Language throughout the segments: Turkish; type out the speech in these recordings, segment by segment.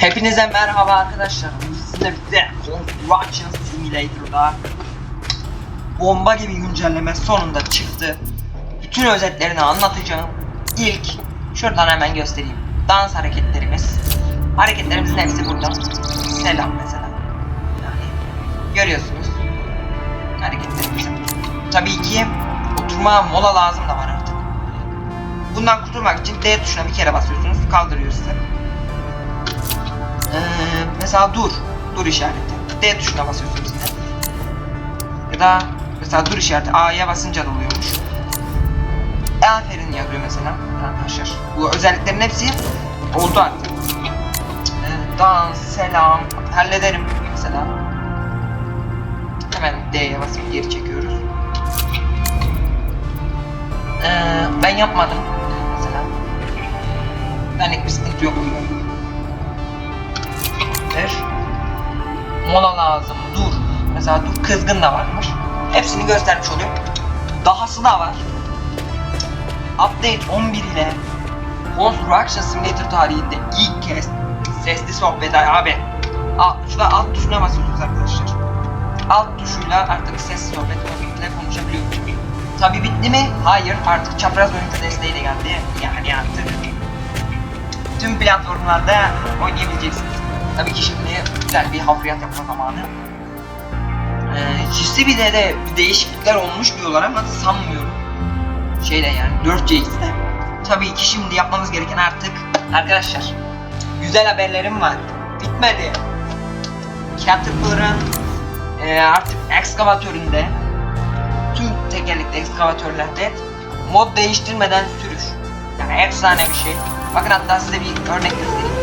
Hepinize merhaba arkadaşlar. Sizinle birlikte Construction Simulator'da bomba gibi güncelleme sonunda çıktı. Bütün özetlerini anlatacağım. İlk şuradan hemen göstereyim. Dans hareketlerimiz. Hareketlerimizin hepsi burada. Selam mesela. Yani görüyorsunuz hareketlerimizi. Tabii ki oturma mola lazım da var artık. Bundan kurtulmak için D tuşuna bir kere basıyorsunuz. Kaldırıyor sizi. Ee, mesela dur. Dur işareti. D tuşuna basıyorsunuz yine. Ya da mesela dur işareti A'ya basınca da oluyormuş. Aferin yazıyor mesela arkadaşlar. Bu özelliklerin hepsi oldu artık. Ee, dans, selam, hallederim mesela. Hemen D'ye basıp geri çekiyoruz. Ee, ben yapmadım mesela. Benlik bir sıkıntı yok. Ver. Mola lazım. Dur. Mesela dur kızgın da varmış. Hepsini göstermiş oluyor. Dahası da var. Update 11 ile Construction Simulator tarihinde ilk kez sesli sohbet abi. Alt, şurada alt tuşuna basıyorsunuz arkadaşlar. Alt tuşuyla artık sesli sohbet ile konuşabiliyoruz. Tabi bitti mi? Hayır. Artık çapraz oyuncu desteği de geldi. Yani artık tüm platformlarda oynayabileceksiniz. Tabii ki şimdi güzel bir hafriyat yapma zamanı. Ee, GCB'de de bir değişiklikler olmuş diyorlar ama sanmıyorum. Şeyde yani 4CX'de. Tabii ki şimdi yapmamız gereken artık arkadaşlar güzel haberlerim var. Bitmedi. Caterpillar'ın e, artık ekskavatöründe tüm tekerlekli ekskavatörlerde mod değiştirmeden sürüş. Yani efsane bir şey. Bakın hatta size bir örnek göstereyim.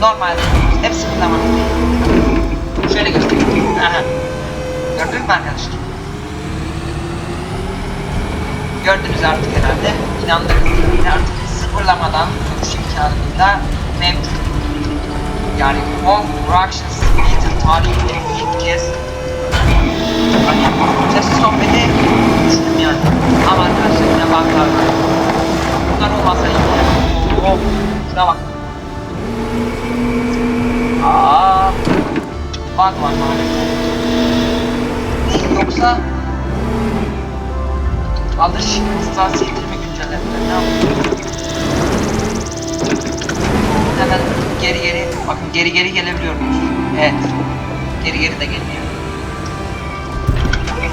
Normalde hep sıfırlamanız gerekiyor. Şöyle göstereyim. Aha. Gördünüz mü arkadaşlar? Gördünüz artık herhalde. İnandığınız gibi artık sıfırlamadan sürüş imkanı da mevcut. Yani Construction Simulator tarihinde ilk kez sessiz sohbeti düşündüm yani. Ama arkadaşlar yine var. Bunlar olmasa iyi. Oh, şuna bak. Aa, bug var maalesef. Yoksa alış hassasiyetini mi güncellettiler ne yapıyor? Hemen geri geri bakın geri geri gelebiliyor muyuz? Evet. Geri geri de geliyor.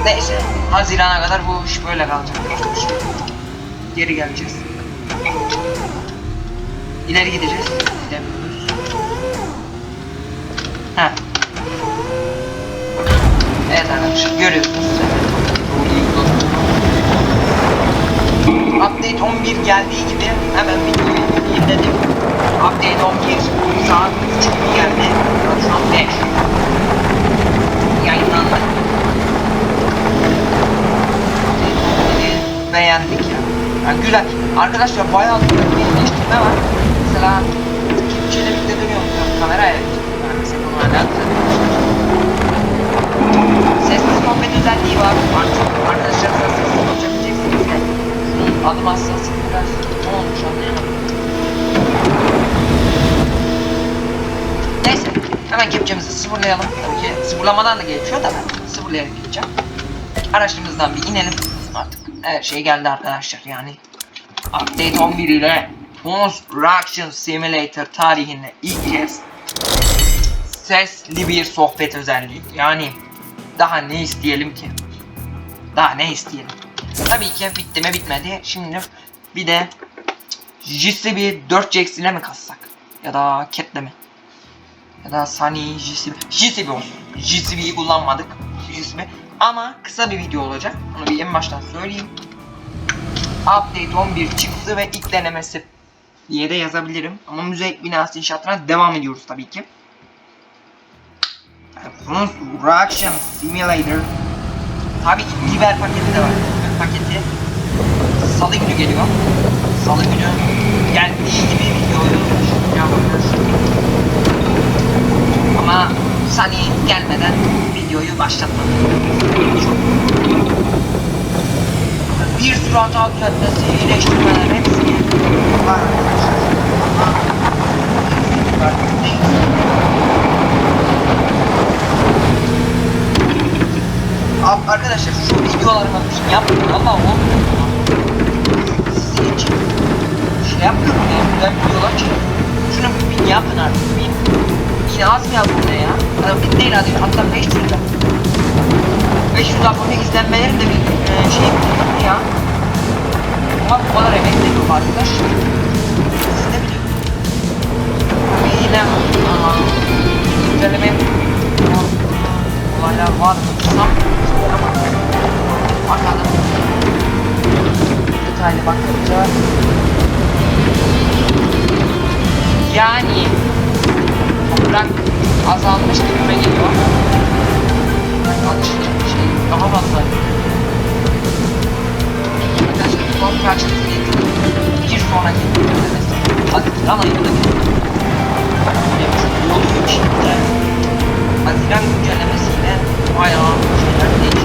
Neyse. Hazirana kadar bu iş böyle kalacak. Geri geleceğiz. İleri gideceğiz. Gidemiyoruz. Heh. Evet arkadaşlar görüyorsunuz. Update 11 geldiği gibi hemen videoyu yeniledim. Update 11 saat 3 gibi geldi. Şu an 5. Yayınlandı. Beğendik ya. Yani güzel. Arkadaşlar bayağı bir iyileştirme var. Mesela kepçeyle birlikte dönüyor musun? Kamera evet. Yani mesela bunu hala Sessiz sohbet özelliği var. Artık arkadaşlarınızla sessiz konuşabileceksiniz de. Adım hassasiyeti biraz ne olmuş anlayamadım. Neyse. Hemen kepçemizi sıfırlayalım. Tabii ki sıfırlamadan da geçiyor da ben sıfırlayarak gideceğim. Araçlarımızdan bir inelim. Artık her şey geldi arkadaşlar yani. Update 11 ile Construction Simulator tarihinde ilk kez sesli bir sohbet özelliği. Yani daha ne isteyelim ki? Daha ne isteyelim? Tabii ki bitti mi bitmedi. Şimdi bir de JCB 4CX ile mi kassak? Ya da Cat'le mi? Ya da Sunny JCB. JCB olsun. JCB'yi kullanmadık. JCB. Ama kısa bir video olacak. Onu bir en baştan söyleyeyim. Update 11 çıktı ve ilk denemesi diye de yazabilirim. Ama müze binası inşaatına devam ediyoruz tabii ki. Construction Simulator Tabii ki biber paketi de var. Biber paketi Salı günü geliyor. Salı günü geldiği gibi videoyu yapıyoruz. Ama Sunny gelmeden videoyu başlatmadım. Bir sürü hata düzeltmesi, iyileştirmeler hepsi var arkadaşlar şu videoları bak yapmayın valla olmuyor. Sizin için şey yapmıyorum ya güzel videolar çekiyorum. Şunu bir, bir yapın artık bir. Yine az mı yapın ya? Yani bir değil hadi hatta 500 lira. 500 abone izlenmeleri de bir e, şey mi ya? Ama bu kadar emek de yok arkadaş. Siz de bilin. Yine aa, inceleme olaylar var mı? Bakalım. Detaylı bakınca yani toprak azalmış gibime geliyor. Bir şey daha fazla. Arkadaşlar toprak çizgiyi bir sonraki günlemesi. Haziran ayında güncellemesiyle bayağı şeyler değişecek.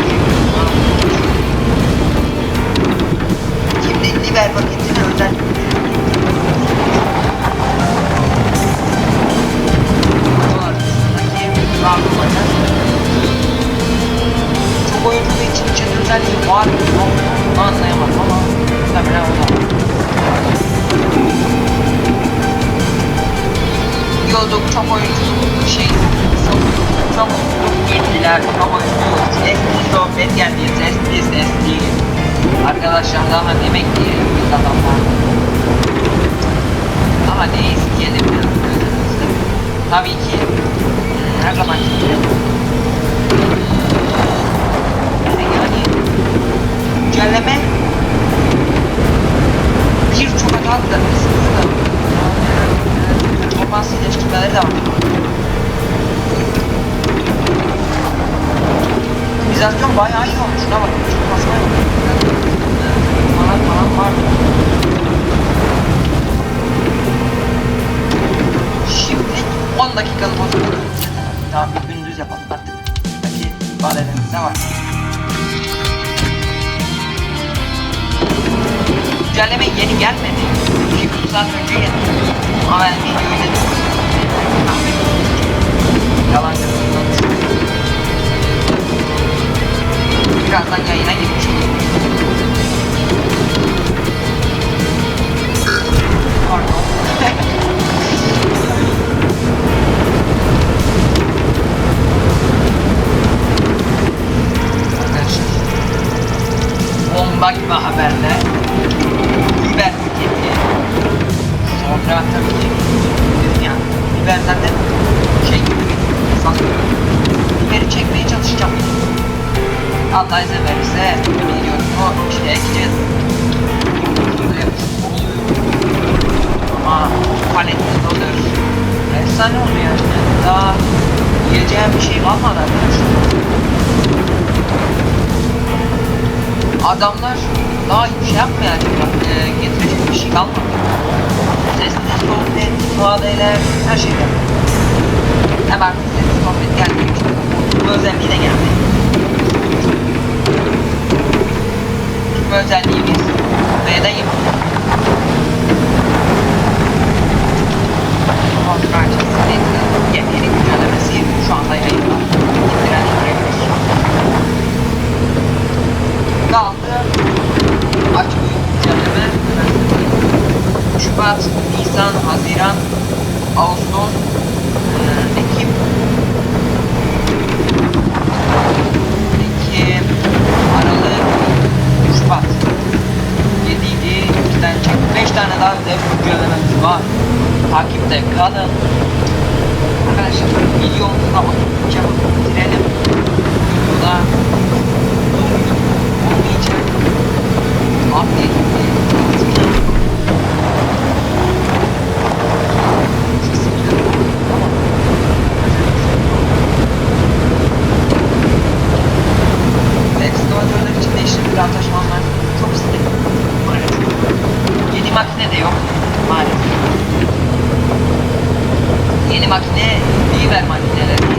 Diyorduk çok oyunculuk şey çok yetkiler, çok oyunculuk, sesli sohbet geldi, sesli sesli. Arkadaşlar daha emekli biz adamlar. Ama ne isteyelim ya. Tabii ki her zaman gibi 10 dakikalık olsun. Tamam bir gündüz yapalım artık. Belki ibadelerimiz ne var? Güncelleme yeni gelmedi. Bir iki saat önce geldi. Ama ben videoyu izledim. Yalan söylüyorum. Birazdan yayına girmiş olurum. Şey kalmadı arkadaşlar. Adamlar daha şey yapmayacak, e, getirecek bir şey kalmadı. Sesli sohbet, ifadeler, her şeyler. Hem artık sesli sohbet için bu özelliği de geldi. Bu özelliğimiz V'den Takipte kalın. Arkadaşlar videomuzu da çabuk bitirelim. Videoda uzun olmayacak. Update Ekskavatörler için değişik bir anlaşmalar çok istedim. Maalesef. Yeni makine de yok. Maalesef. Yeni makine Liver makineleri.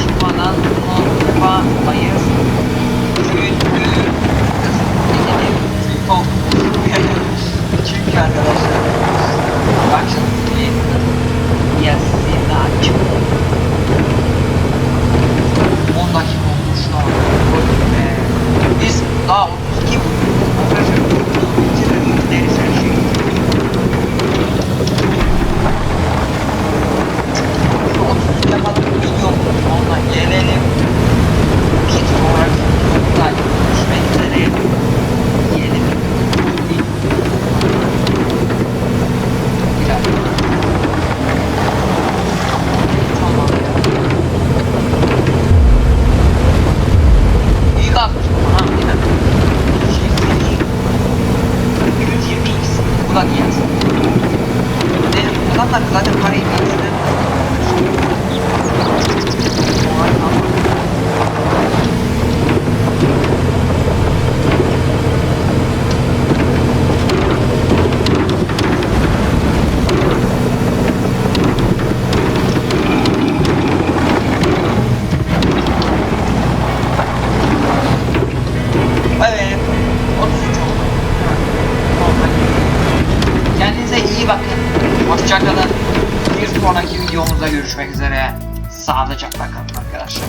Çıkmadan bunu yapamayız. Çünkü arkadaşlar bak şimdi yazısını açıp 10 dakika olmuş daha. Ee, biz daha 32 Arkadaşlar bitiririz her şeyi. yaz. Ne, adamlar zaten parayı bilirler. Evet. 33 oldu. Normal. Kendinize iyi bakın. Hoşçakalın. Bir sonraki videomuzda görüşmek üzere. Sağlıcakla kalın arkadaşlar.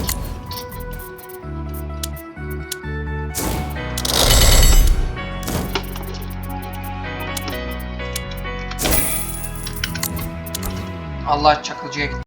Allah çakılcıya gitti.